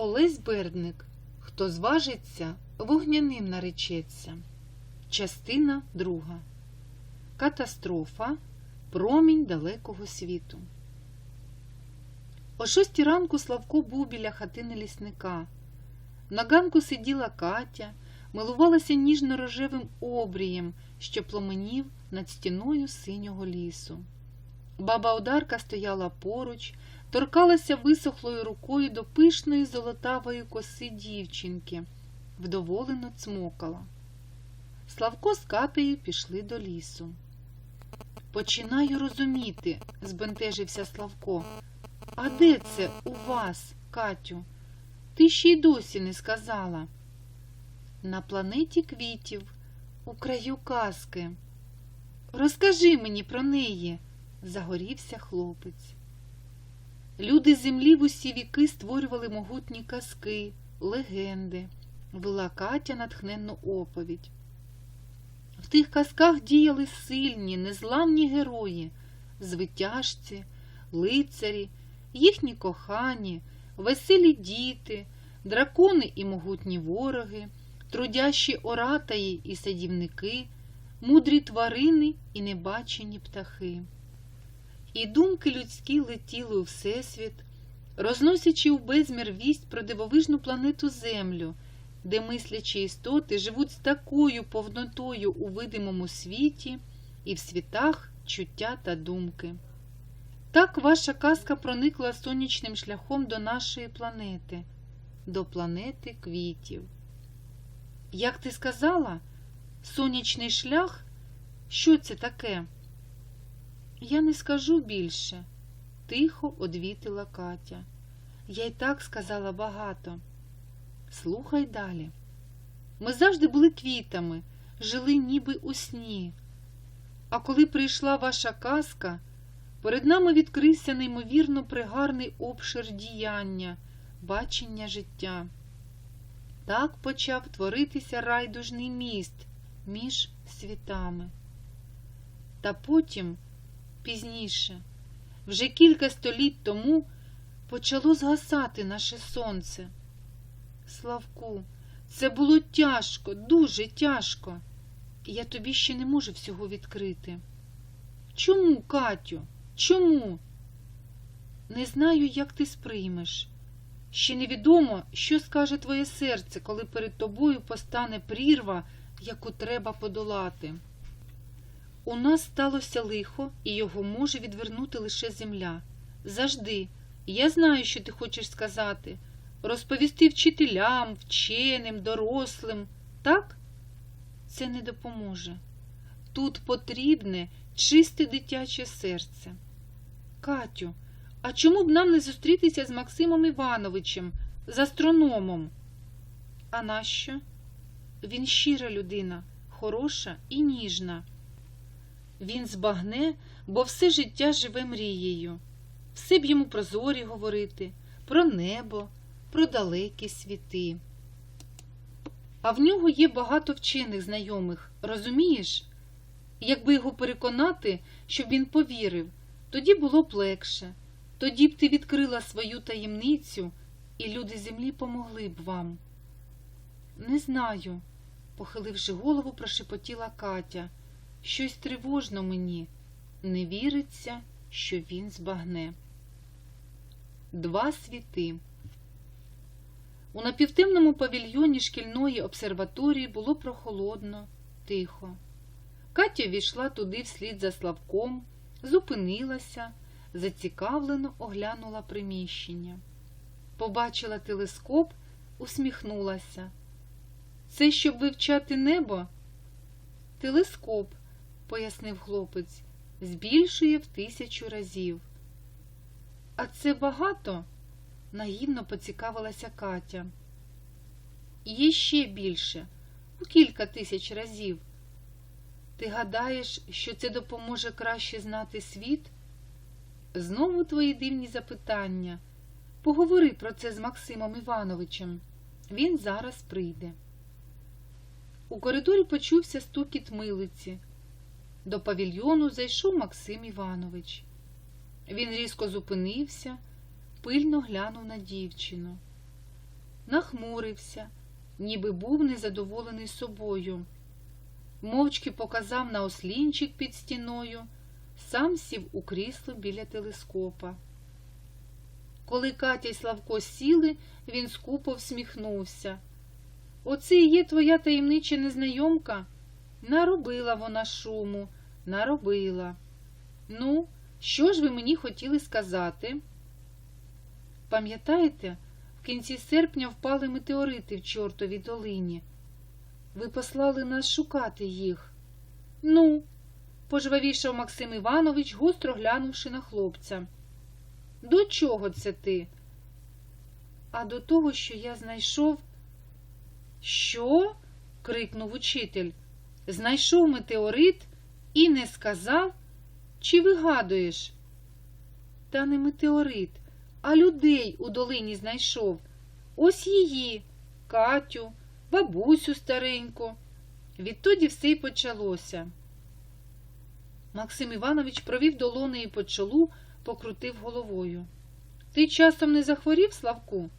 Олесь Бердник. Хто зважиться, вогняним наречеться. Частина друга. Катастрофа. Промінь далекого світу. О шостій ранку Славко був біля хатини лісника. На ганку сиділа Катя, милувалася ніжно-рожевим обрієм, що пломенів над стіною синього лісу. Баба Одарка стояла поруч, торкалася висохлою рукою до пишної золотавої коси дівчинки, вдоволено цмокала. Славко з Катею пішли до лісу. Починаю розуміти, збентежився Славко. А де це у вас, Катю? Ти ще й досі не сказала. На планеті квітів, у краю казки. Розкажи мені про неї, загорівся хлопець. Люди землі в усі віки створювали могутні казки, легенди, вела Катя натхненну оповідь. В тих казках діяли сильні, незламні герої, звитяжці, лицарі, їхні кохані, веселі діти, дракони і могутні вороги, трудящі оратаї і садівники, мудрі тварини і небачені птахи. І думки людські летіли у всесвіт, розносячи у безмір вість про дивовижну планету Землю, де мислячі істоти живуть з такою повнотою у видимому світі і в світах чуття та думки. Так ваша казка проникла сонячним шляхом до нашої планети, до планети квітів. Як ти сказала, сонячний шлях? Що це таке? Я не скажу більше, тихо одвітила Катя. Я й так сказала багато. Слухай далі. Ми завжди були квітами, жили ніби у сні. А коли прийшла ваша казка, перед нами відкрився неймовірно пригарний обшир діяння, бачення життя. Так почав творитися райдужний міст між світами. Та потім, пізніше, вже кілька століть тому почало згасати наше сонце. Славку, це було тяжко, дуже тяжко. Я тобі ще не можу всього відкрити. Чому, Катю? Чому? Не знаю, як ти сприймеш. Ще невідомо, що скаже твоє серце, коли перед тобою постане прірва, яку треба подолати. У нас сталося лихо, і його може відвернути лише земля. Завжди. Я знаю, що ти хочеш сказати. Розповісти вчителям, вченим, дорослим. Так? Це не допоможе. Тут потрібне чисте дитяче серце. Катю, а чому б нам не зустрітися з Максимом Івановичем, з астрономом? А нащо? Він щира людина, хороша і ніжна. Він збагне, бо все життя живе мрією. Все б йому про зорі говорити, про небо, про далекі світи. А в нього є багато вчених знайомих, розумієш? Якби його переконати, щоб він повірив, тоді було б легше, тоді б ти відкрила свою таємницю, і люди землі помогли б вам. Не знаю, похиливши голову, прошепотіла Катя. Щось тривожно мені, не віриться, що він збагне. Два світи. У напівтемному павільйоні шкільної обсерваторії було прохолодно, тихо. Катя війшла туди вслід за Славком, зупинилася, зацікавлено оглянула приміщення. Побачила телескоп, усміхнулася. Це щоб вивчати небо? Телескоп, пояснив хлопець, збільшує в тисячу разів. А це багато? наївно поцікавилася Катя. Є ще більше, у кілька тисяч разів. Ти гадаєш, що це допоможе краще знати світ? Знову твої дивні запитання. Поговори про це з Максимом Івановичем. Він зараз прийде. У коридорі почувся стукіт милиці. До павільйону зайшов Максим Іванович. Він різко зупинився, пильно глянув на дівчину. нахмурився, ніби був незадоволений собою. Мовчки показав на ослінчик під стіною, сам сів у крісло біля телескопа. Коли Катя й Славко сіли, він скупо всміхнувся. Оце і є твоя таємнича незнайомка? Наробила вона шуму, наробила. Ну, що ж ви мені хотіли сказати? Пам'ятаєте, в кінці серпня впали метеорити в чортовій долині. Ви послали нас шукати їх. Ну, пожвавішав Максим Іванович, гостро глянувши на хлопця. До чого це ти? А до того, що я знайшов. Що? крикнув учитель. Знайшов метеорит і не сказав? Чи вигадуєш? Та не метеорит, а людей у долині знайшов. Ось її, Катю, бабусю стареньку. Відтоді все й почалося. Максим Іванович провів долонею по чолу, покрутив головою. Ти часом не захворів, Славку?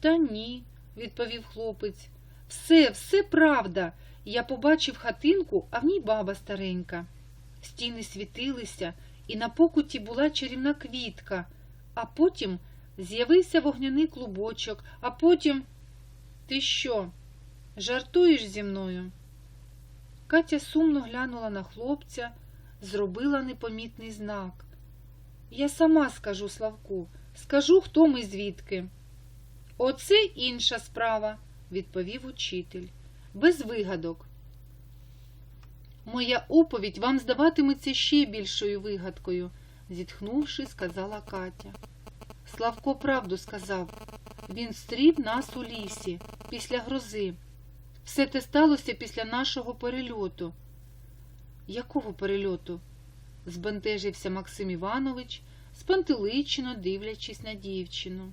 Та ні, відповів хлопець. Все, все правда. Я побачив хатинку, а в ній баба старенька. Стіни світилися, і на покуті була чарівна квітка, а потім з'явився вогняний клубочок, а потім. Ти що? Жартуєш зі мною? Катя сумно глянула на хлопця, зробила непомітний знак. Я сама скажу Славку, скажу, хто ми звідки. Оце інша справа, відповів учитель, без вигадок. Моя оповідь вам здаватиметься ще більшою вигадкою, зітхнувши, сказала Катя. Славко правду сказав. Він стріб нас у лісі, після грози. Все те сталося після нашого перельоту. Якого перельоту? збентежився Максим Іванович, спантеличено дивлячись на дівчину.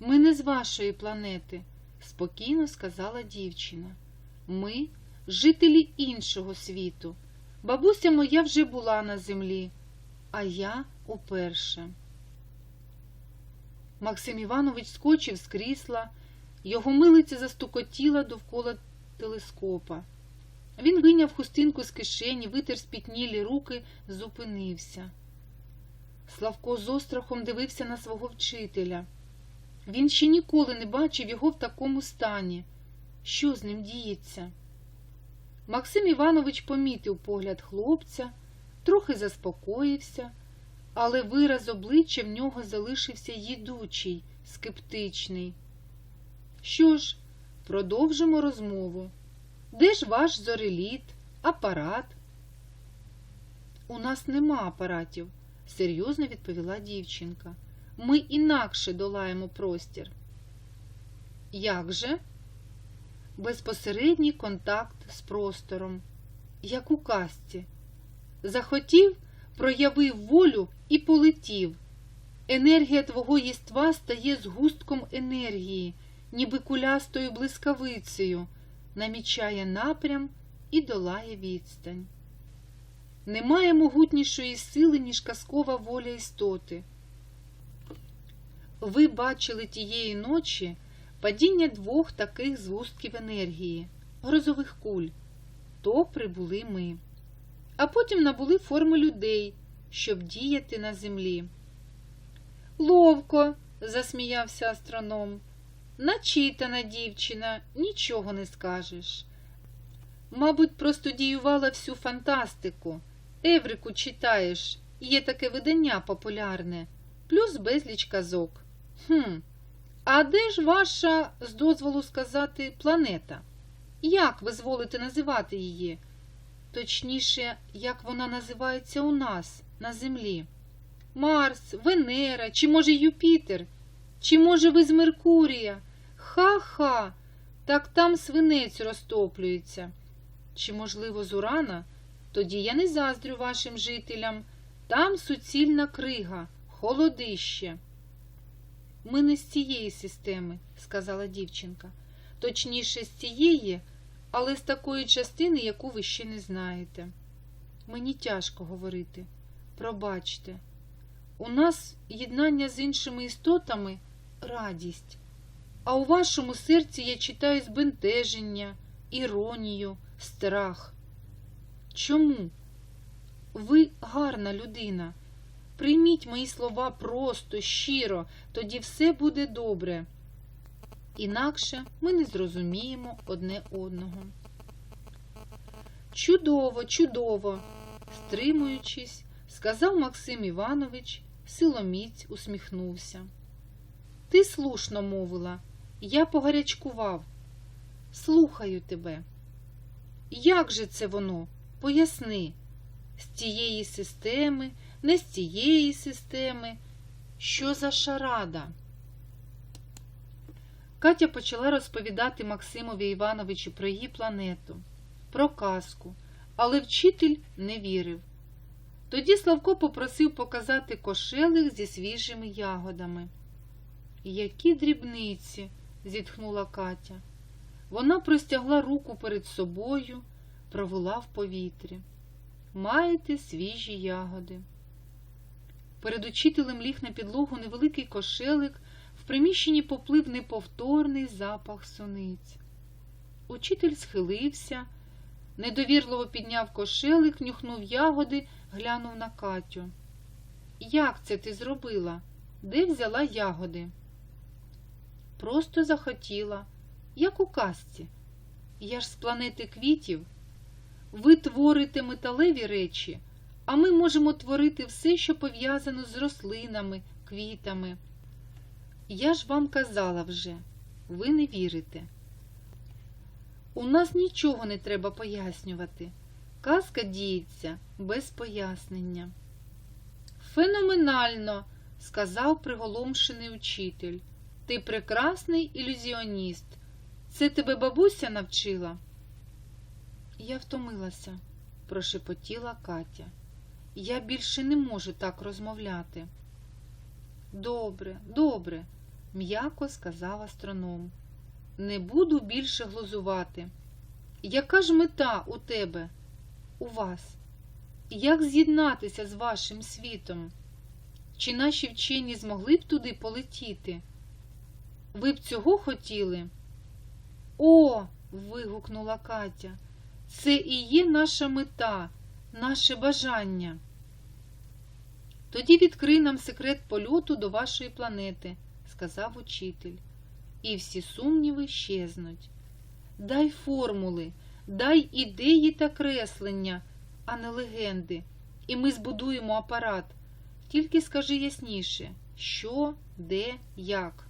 Ми не з вашої планети, спокійно сказала дівчина. Ми жителі іншого світу. Бабуся моя вже була на землі, а я уперше. Максим Іванович скочив з крісла, його милиця застукотіла довкола телескопа. Він вийняв хустинку з кишені, витер спітнілі руки, зупинився. Славко з острахом дивився на свого вчителя. Він ще ніколи не бачив його в такому стані. Що з ним діється? Максим Іванович помітив погляд хлопця, трохи заспокоївся, але вираз обличчя в нього залишився їдучий, скептичний. Що ж, продовжимо розмову. Де ж ваш зореліт, апарат? У нас нема апаратів, серйозно відповіла дівчинка. Ми інакше долаємо простір. Як же? Безпосередній контакт з простором, як у казці. Захотів, проявив волю і полетів. Енергія твого єства стає згустком енергії, ніби кулястою блискавицею, намічає напрям і долає відстань. Немає могутнішої сили, ніж казкова воля істоти. Ви бачили тієї ночі падіння двох таких згустків енергії, грозових куль. То прибули ми. А потім набули форми людей, щоб діяти на землі. Ловко, засміявся астроном. Начитана дівчина, нічого не скажеш. Мабуть, простудіювала всю фантастику. Еврику читаєш, є таке видання популярне, плюс безліч казок. Хм, а де ж ваша, з дозволу сказати, планета? Як ви зволите називати її? Точніше, як вона називається у нас, на Землі? Марс, Венера, чи, може, Юпітер? Чи, може, ви з Меркурія? Ха-ха, так там свинець розтоплюється. Чи, можливо, з Урана? Тоді я не заздрю вашим жителям. Там суцільна крига, холодище. Ми не з цієї системи, сказала дівчинка. Точніше, з цієї, але з такої частини, яку ви ще не знаєте. Мені тяжко говорити. Пробачте, у нас єднання з іншими істотами радість. А у вашому серці я читаю збентеження, іронію, страх. Чому? Ви гарна людина. Прийміть мої слова просто, щиро, тоді все буде добре. Інакше ми не зрозуміємо одне одного. Чудово, чудово, стримуючись, сказав Максим Іванович, силоміць усміхнувся. Ти слушно мовила, я погарячкував. Слухаю тебе. Як же це воно? Поясни, з цієї системи, не з цієї системи. Що за шарада? Катя почала розповідати Максимові Івановичу про її планету, про казку, але вчитель не вірив. Тоді Славко попросив показати кошелик зі свіжими ягодами. Які дрібниці, зітхнула Катя. Вона простягла руку перед собою, провела в повітрі. Маєте свіжі ягоди. Перед учителем ліг на підлогу невеликий кошелик, в приміщенні поплив неповторний запах суниць. Учитель схилився, недовірливо підняв кошелик, нюхнув ягоди, глянув на Катю. Як це ти зробила? Де взяла ягоди? Просто захотіла, як у казці. Я ж з планети квітів. Ви творите металеві речі, а ми можемо творити все, що пов'язано з рослинами, квітами. Я ж вам казала вже, ви не вірите. У нас нічого не треба пояснювати. Казка діється без пояснення. Феноменально, сказав приголомшений учитель. Ти прекрасний ілюзіоніст. Це тебе бабуся навчила? Я втомилася, прошепотіла Катя. Я більше не можу так розмовляти. Добре, добре, м'яко сказав астроном. Не буду більше глузувати. Яка ж мета у тебе, у вас? Як з'єднатися з вашим світом? Чи наші вчені змогли б туди полетіти? Ви б цього хотіли? О, вигукнула Катя. Це і є наша мета, наше бажання. Тоді відкрий нам секрет польоту до вашої планети, сказав учитель, і всі сумніви щезнуть. Дай формули, дай ідеї та креслення, а не легенди, і ми збудуємо апарат. Тільки скажи ясніше, що, де, як.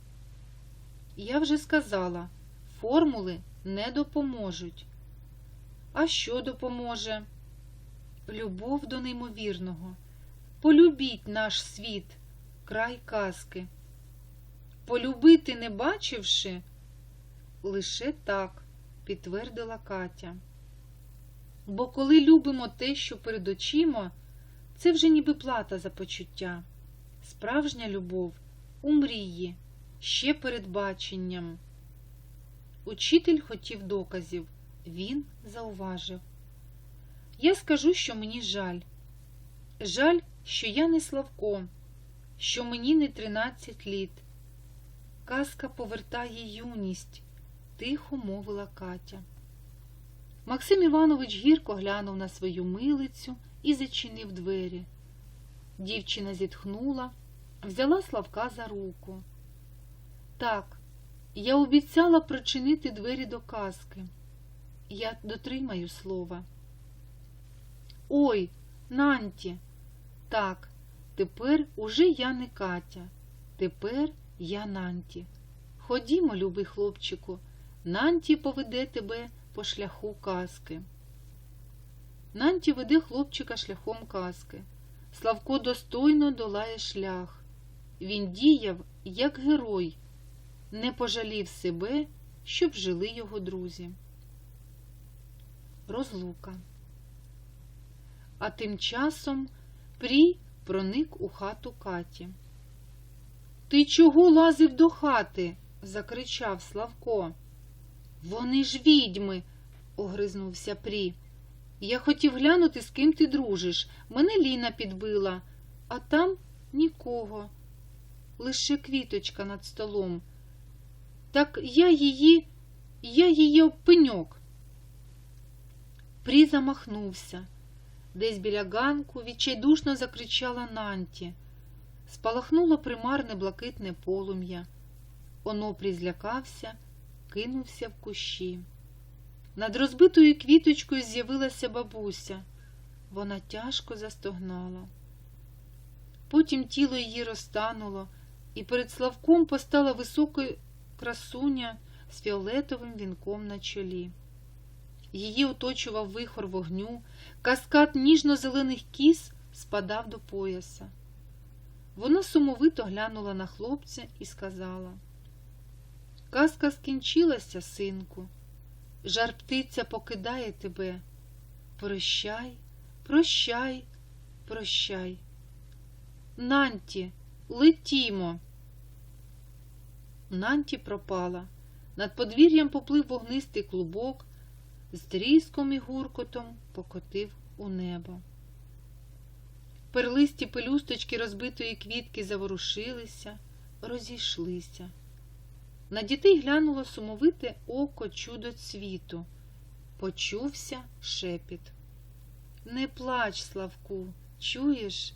Я вже сказала, формули не допоможуть. А що допоможе? Любов до неймовірного. Полюбіть наш світ, край казки. Полюбити, не бачивши, лише так, підтвердила Катя. Бо коли любимо те, що перед очима, це вже ніби плата за почуття. Справжня любов у мрії, ще перед баченням. Учитель хотів доказів, він зауважив. Я скажу, що мені жаль. Жаль, що я не Славко, що мені не тринадцять літ. Казка повертає юність, тихо мовила Катя. Максим Іванович гірко глянув на свою милицю і зачинив двері. Дівчина зітхнула, взяла Славка за руку. Так, я обіцяла прочинити двері до казки. Я дотримаю слова. Ой, Нанті, так, тепер уже я не Катя, тепер я Нанті. Ходімо, любий хлопчику, Нанті поведе тебе по шляху казки. Нанті веде хлопчика шляхом казки. Славко достойно долає шлях. Він діяв, як герой, не пожалів себе, щоб жили його друзі. Розлука. А тим часом Прій проник у хату Каті. Ти чого лазив до хати? закричав Славко. Вони ж відьми, огризнувся Прі. Я хотів глянути, з ким ти дружиш. Мене Ліна підбила, а там нікого. Лише квіточка над столом. Так я її, я її об пеньок. Прі замахнувся. Десь біля ганку відчайдушно закричала Нанті. Спалахнуло примарне блакитне полум'я. Онопрій злякався, кинувся в кущі. Над розбитою квіточкою з'явилася бабуся. Вона тяжко застогнала. Потім тіло її розтануло, і перед Славком постала висока красуня з фіолетовим вінком на чолі. Її оточував вихор вогню, каскад ніжно-зелених кіз спадав до пояса. Вона сумовито глянула на хлопця і сказала Казка скінчилася, синку. Жар птиця покидає тебе. Прощай, прощай, прощай. Нанті, летімо. Нанті пропала. Над подвір'ям поплив вогнистий клубок, з тріском і гуркотом покотив у небо. Перлисті пелюсточки розбитої квітки заворушилися, розійшлися. На дітей глянуло сумовите око чудо цвіту. Почувся шепіт. Не плач, Славку, чуєш?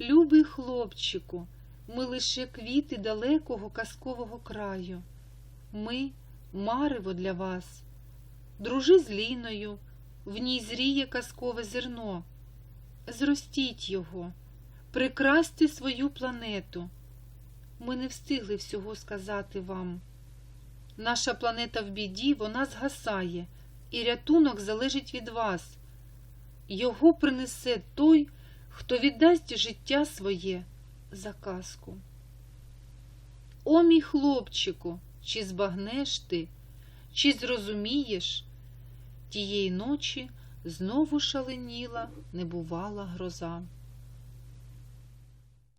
Любий хлопчику, ми лише квіти далекого казкового краю. Ми марево для вас. Дружи з Ліною, в ній зріє казкове зерно. Зростіть його, прикрасьте свою планету. Ми не встигли всього сказати вам. Наша планета в біді, вона згасає, і рятунок залежить від вас. Його принесе той, хто віддасть життя своє за казку. О, мій хлопчику, чи збагнеш ти, чи зрозумієш? Тієї ночі знову шаленіла небувала гроза.